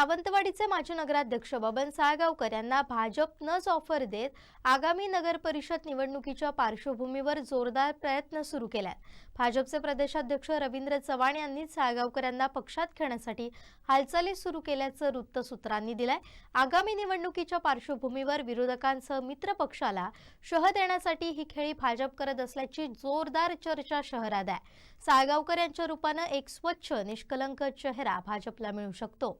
सावंतवाडीचे माजी नगराध्यक्ष बबन साळगावकर यांना भाजप नच ऑफर देत आगामी नगर परिषद निवडणुकीच्या पार्श्वभूमीवर जोरदार प्रयत्न सुरू केलाय. भाजपचे प्रदेशाध्यक्ष रवींद्र चव्हाण यांनी साळगावकर यांना पक्षात घेण्यासाठी हालचाली सुरू केल्याचं वृत्त सूत्रांनी दिलंय. आगामी निवडणुकीच्या पार्श्वभूमीवर विरोधकांसह मित्र पक्षाला शह देण्यासाठी ही खेळी भाजप करत असल्याची जोरदार चर्चा शहरात आहे. साळगावकर यांच्या रूपानं एक स्वच्छ निष्कलंक चेहरा भाजपला मिळू शकतो.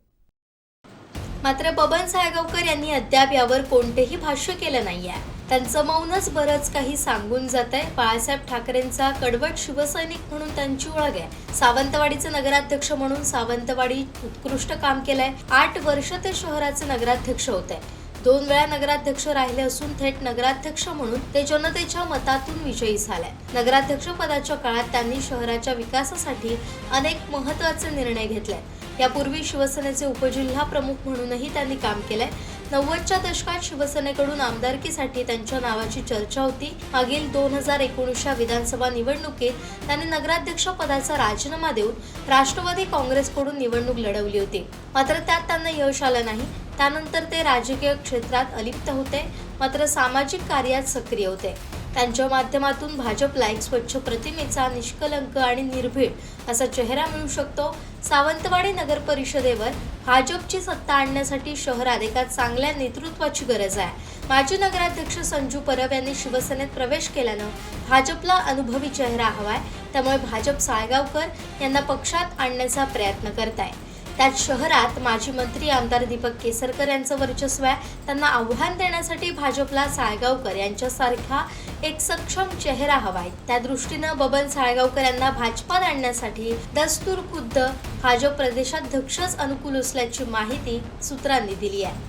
मात्र बबन साळगावकर यांनी अद्याप यावर कोणतेही भाष्य केलं नाहीये. त्यांचं मौनच बरंच काही सांगून जात आहे बाळासाहेब ठाकरेंचा कडवट शिवसैनिक म्हणून त्यांची ओळख आहे. सावंतवाडीचे नगराध्यक्ष म्हणून सावंतवाडी उत्कृष्ट काम केलंय. आठ वर्ष ते शहराचे नगराध्यक्ष होते. दोन वेळा नगराध्यक्ष राहिले असून थेट नगराध्यक्ष म्हणून ते जनतेच्या मतातून विजयी झाले. नगराध्यक्ष पदाच्या काळात त्यांनी शहराच्या विकासासाठी अनेक महत्त्वाचे निर्णय घेतले. यापूर्वी शिवसेनेचे उपजिल्हा प्रमुख म्हणूनही त्यांनी काम केलंय. नव्वदच्या दशकात शिवसेनेकडून आमदारकीसाठी त्यांच्या नावाची चर्चा होती. मागील दोन हजार एकोणीसच्या विधानसभा निवडणुकीत त्यांनी नगराध्यक्ष पदाचा राजीनामा देऊन राष्ट्रवादी काँग्रेसकडून निवडणूक लढवली होती. मात्र त्यात त्यांना यश आलं नाही. त्यानंतर ते राजकीय क्षेत्रात अलिप्त होते. मात्र सामाजिक कार्यात सक्रिय होते. त्यांच्या माध्यमातून भाजपला एक स्वच्छ प्रतिमेचा निष्कलंक आणि निर्भीड असा चेहरा मिळू शकतो. सावंतवाडी नगर परिषदेवर भाजपची सत्ता आणण्यासाठी शहरात एका चांगल्या नेतृत्वाची गरज आहे. माजी नगराध्यक्ष संजू परब यांनी शिवसेनेत प्रवेश केल्यानं भाजपला अनुभवी चेहरा हवाय. त्यामुळे भाजप साळगावकर यांना पक्षात आणण्याचा प्रयत्न करत आहे त्यात शहरात माजी मंत्री आमदार दीपक केसरकर यांचं वर्चस्व आहे. त्यांना आव्हान देण्यासाठी भाजपला साळगावकर यांच्यासारखा एक सक्षम चेहरा हवा आहे. त्या दृष्टीनं बबन साळगावकर यांना भाजपात आणण्यासाठी दस्तूर खुद्द भाजप प्रदेशाध्यक्षच अनुकूल असल्याची माहिती सूत्रांनी दिली आहे.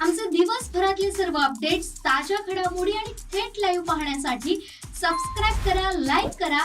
आमचे दिवसभरातले सर्व अपडेट्स ताज्या घडामोडी आणि थेट लाईव्ह पाहण्यासाठी सबस्क्राईब करा लाईक करा